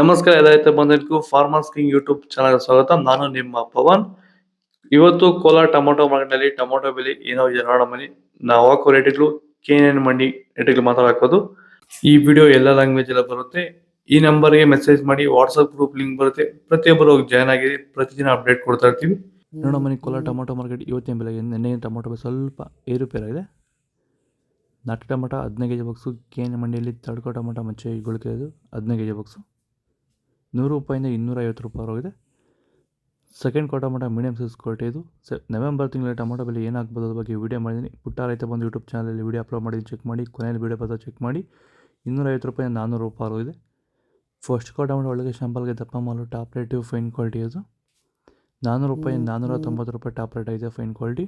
ನಮಸ್ಕಾರ ಎಲ್ಲ ಬಂದಿದ್ದಕ್ಕೂ ಫಾರ್ಮರ್ಸ್ ಕಿಂಗ್ ಯೂಟ್ಯೂಬ್ ಚಾನಲ್ ಸ್ವಾಗತ. ನಾನು ನಿಮ್ಮ ಪವನ್. ಇವತ್ತು ಕೋಲಾರ ಟೊಮೊಟೊ ಮಾರ್ಕೆಟ್ನಲ್ಲಿ ಟೊಮೊಟೊ ಬೆಲೆ ಏನೋ ಇದೆ ನೋಡೋ ಮನಿ ನಾವು ಹಾಕೋ ರೇಟ್ಗಳು ಕೆ ಎನ್ ಮಂಡಿ ರೇಟ್ಗಳು ಮಾತಾಡೋದು ಈ ವಿಡಿಯೋ ಎಲ್ಲ ಲ್ಯಾಂಗ್ವೇಜ್ ಎಲ್ಲ ಬರುತ್ತೆ. ಈ ನಂಬರ್ಗೆ ಮೆಸೇಜ್ ಮಾಡಿ ವಾಟ್ಸಪ್ ಗ್ರೂಪ್ ಲಿಂಕ್ ಬರುತ್ತೆ. ಪ್ರತಿಯೊಬ್ಬರು ಜಾಯ್ನ್ ಆಗಿರಿ. ಪ್ರತಿದಿನ ಅಪ್ಡೇಟ್ ಕೊಡ್ತಾ ಇರ್ತೀವಿ. ನೋಡೋ ಮನಿ ಕೋಲಾರ ಟೊಮೊಟೊ ಮಾರ್ಕೆಟ್ ಇವತ್ತಿನ ಬೆಲೆಗೆ ನೆನ್ನೆ ಟೊಮೊಟೊ ಬೆಲೆ ಸ್ವಲ್ಪ ಏರುಪೇರಾಗಿದೆ. ನಾಟಿ ಟೊಮೊಟೊ ಹದಿನೈದು ಕೆ ಜಿ ಬಾಕ್ಸು ಕೆ ಮಂಡಿಯಲ್ಲಿ ತಡ್ಕೋ ಟೊಮೊಟೊ ಮಚ್ಚೆ ಗುಳಿಕೆದು ಹದಿನೈದು ಕೆ ಜಿ ಬಾಕ್ಸು ನೂರು ರೂಪಾಯಿಂದ ಇನ್ನೂರ ಐವತ್ತು ರೂಪಾಯಿ ಹೋಗಿದೆ second quarter tomato medium size quality ಇದು. ಸೆ ನವೆಂಬರ್ ತಿಂಗಳ ಟೊಮೊಟೊ ಬೆಲೆ ಏನಾಗ್ಬೋದು ಅದ್ರ ಬಗ್ಗೆ ವಿಡಿಯೋ ಮಾಡಿದ್ದೀನಿ. ಪುಟ್ಟ ರೈತ ಬಂದು ಯೂಟ್ಯೂಬ್ ಚಾನಲಲ್ಲಿ ವೀಡಿಯೋ ಅಪ್ಲೋಡ್ ಮಾಡಿದ್ದೀನಿ ಚೆಕ್ ಮಾಡಿ. ಕೊನೆಯಲ್ಲಿ ವಿಡಿಯೋ ಬರ್ತದೆ ಚೆಕ್ ಮಾಡಿ. ಇನ್ನೂರೈವತ್ತು ರೂಪಾಯಿಂದ ನಾನ್ನೂರು ರೂಪಾಯಿ ಇದೆ ಫಸ್ಟ್ ಕ್ವಾರ್ಟ್ ಟೊಮೊಟೊ ಒಳಗೆ ಶಾಂಪಲ್ಗೆ ದಪ್ಪ ಮಾಲು ಟಾಪ್ ರೇಟು ಫೈನ್ ಕ್ವಾಲಿಟಿ ಅದು. ನಾನ್ನೂರು ರೂಪಾಯಿ ನಾನ್ನೂರ ತೊಂಬತ್ತು ರೂಪಾಯಿ ಟಾಪ್ ರೇಟ್ ಇದೆ ಫೈನ್ ಕ್ವಾಲಿಟಿ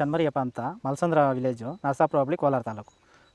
ಚನ್ಮರಿಯಪ್ಪ ಅಂತ ಮಲ್ಸಂದ್ರ ವಿಲೇಜು ನರಸಾಪುರ ಹೋಬಳಿ ಕೋಲಾರ ತಾಲೂಕು.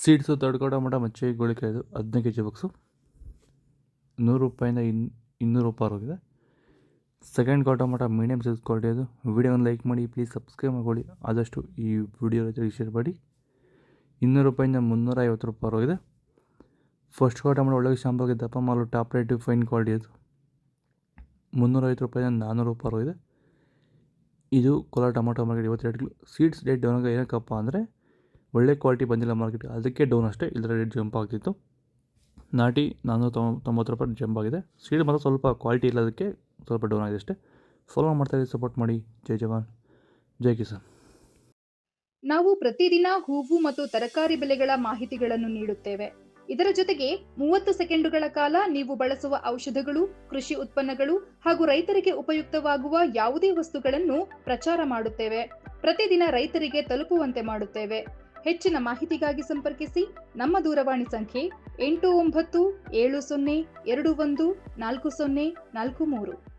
ಸೀಡ್ಸು ದೊಡ್ಡ ಮಠ ಮಚ್ಚೆ ಗುಳಿಕೆ ಇದು. ಹದಿನೈದು ಕೆ ಜಿ ಬಾಕ್ಸು. ನೂರು ರೂಪಾಯಿಂದ ಇನ್, ಇನ್ನೂರು ರೂಪಾಯಿ ಹೋಗಿದೆ ಸೆಕೆಂಡ್ ಕೋ ಮಠ ಮೀಡಿಯಮ್ ಸೈಜ್ ಕ್ವಾಲಿಟಿ ಅದು. ವಿಡಿಯೋನ ಲೈಕ್ ಮಾಡಿ ಪ್ಲೀಸ್ ಸಬ್ಸ್ಕ್ರೈಬ್ ಮಾಡ್ಕೊಳ್ಳಿ. ಆದಷ್ಟು ಈ ವಿಡಿಯೋ ಜೊತೆ ಶೇರ್ ಮಾಡಿ. ಇನ್ನೂರು ರೂಪಾಯಿಂದ ಮುನ್ನೂರ ಐವತ್ತು ರೂಪಾಯಿ ಹೋಗಿದೆ ಫಸ್ಟ್ ಕೋ ಮಠ ಒಳಗೆ ಶಾಂಪಲ್ಗೆ ದಪ್ಪ ಮಾಲು ಟಾಪ್ ರೇಟು ಫೈನ್ ಕ್ವಾಲಿಟಿ ಅದು. ಮುನ್ನೂರೈವತ್ತು ರೂಪಾಯಿಂದ ನಾನ್ನೂರು ರೂಪಾಯಿ ಹೋಗಿದೆ ಇದು. Kolar tomato market. ಇವತ್ತು ರೇಟ್ಗಳು ಸೀಡ್ಸ್ ಆಗಿ ಏನಕ್ಕಪ್ಪ ಅಂದರೆ ಒಳ್ಳೆ ಕ್ವಾಲಿಟಿ ಬಂದಿಲ್ಲ ಮಾರ್ಕೆಟ್ ಅದಕ್ಕೆ ಡೌನ್ ಅಷ್ಟೇ ಇದರ ರೇಟ್ ಜಂಪ್ ಆಗ್ತಿತ್ತು. ನಾಟಿ ನಾನ್ನೂರ ತೊಂಬ ತೊಂಬತ್ತು ರೂಪಾಯಿ ಜಂಪ್ ಆಗಿದೆ. ಸೀಡ್ ಮಾತ್ರ ಸ್ವಲ್ಪ ಕ್ವಾಲಿಟಿ ಇಲ್ಲದಕ್ಕೆ ಸ್ವಲ್ಪ ಡೌನ್ ಆಗಿದೆ ಅಷ್ಟೇ. ಫಾಲೋ ಮಾಡ್ತಾ ಇದ್ದೀವಿ ಸಪೋರ್ಟ್ ಮಾಡಿ. ಜೈ ಜವಾನ್. ಜೈ ಕಿಸಾನ್. ನಾವು ಪ್ರತಿದಿನ ಹೂವು ಮತ್ತು ತರಕಾರಿ ಬೆಲೆಗಳ ಮಾಹಿತಿಗಳನ್ನು ನೀಡುತ್ತೇವೆ. ಇದರ ಜೊತೆಗೆ ಮೂವತ್ತು ಸೆಕೆಂಡುಗಳ ಕಾಲ ನೀವು ಬಳಸುವ ಔಷಧಗಳು, ಕೃಷಿ ಉತ್ಪನ್ನಗಳು ಹಾಗೂ ರೈತರಿಗೆ ಉಪಯುಕ್ತವಾಗುವ ಯಾವುದೇ ವಸ್ತುಗಳನ್ನು ಪ್ರಚಾರ ಮಾಡುತ್ತೇವೆ. ಪ್ರತಿದಿನ ರೈತರಿಗೆ ತಲುಪುವಂತೆ ಮಾಡುತ್ತೇವೆ. ಹೆಚ್ಚಿನ ಮಾಹಿತಿಗಾಗಿ ಸಂಪರ್ಕಿಸಿ ನಮ್ಮ ದೂರವಾಣಿ ಸಂಖ್ಯೆ ಎಂಟು ಒಂಬತ್ತು ಏಳು ಸೊನ್ನೆ ಎರಡು ಒಂದು ನಾಲ್ಕು ಸೊನ್ನೆ ನಾಲ್ಕು ಮೂರು.